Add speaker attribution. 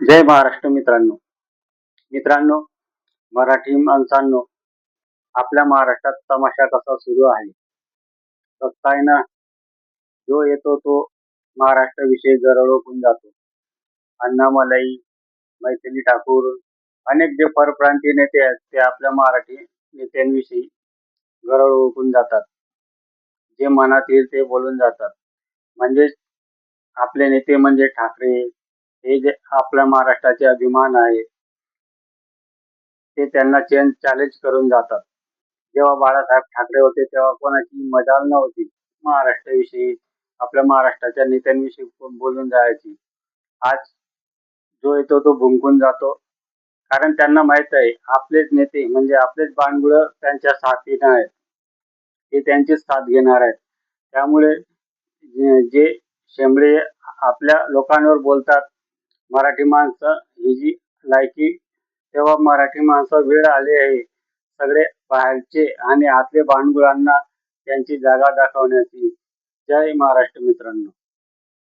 Speaker 1: जय महाराष्ट्र मित्रांनो. मित्रांनो मराठी माणसांनो आपल्या महाराष्ट्रात तमाशा कसा सुरू आहे? बघताय ना जो येतो तो महाराष्ट्र विषयी गरळ जातो. अण्णामलाई मैथिली ठाकूर अनेक जे परप्रांतीय नेते आहेत ते आपल्या मराठी नेत्यांविषयी गरळ ओळखून जातात. जे मनात येईल ते बोलून जातात. म्हणजेच आपले नेते म्हणजे ठाकरे हे जे आपल्या महाराष्ट्राचे अभिमान आहे ते त्यांना चेंज चॅलेंज करून जातात. जेव्हा बाळासाहेब ठाकरे होते तेव्हा कोणाची मजाल नव्हती. महाराष्ट्राविषयी आपल्या महाराष्ट्राच्या नेत्यांविषयी बोलून जायची? आज जो येतो तो भुंकून जातो. कारण त्यांना माहीत आहे आपलेच नेते म्हणजे आपलेच बाणगुळ त्यांच्या साथीनं आहेत ते त्यांचीच साथ घेणार आहेत. त्यामुळे जे- शेंबळे आपल्या लोकांवर बोलतात मराठी माणसं ही जी लायकी तेव्हा मराठी माणसं वेळ आली आहे. सगळे बाहेरचे आणि आतले भांडगुळांना त्यांची जागा दाखवण्याची. जय महाराष्ट्र मित्रांनो.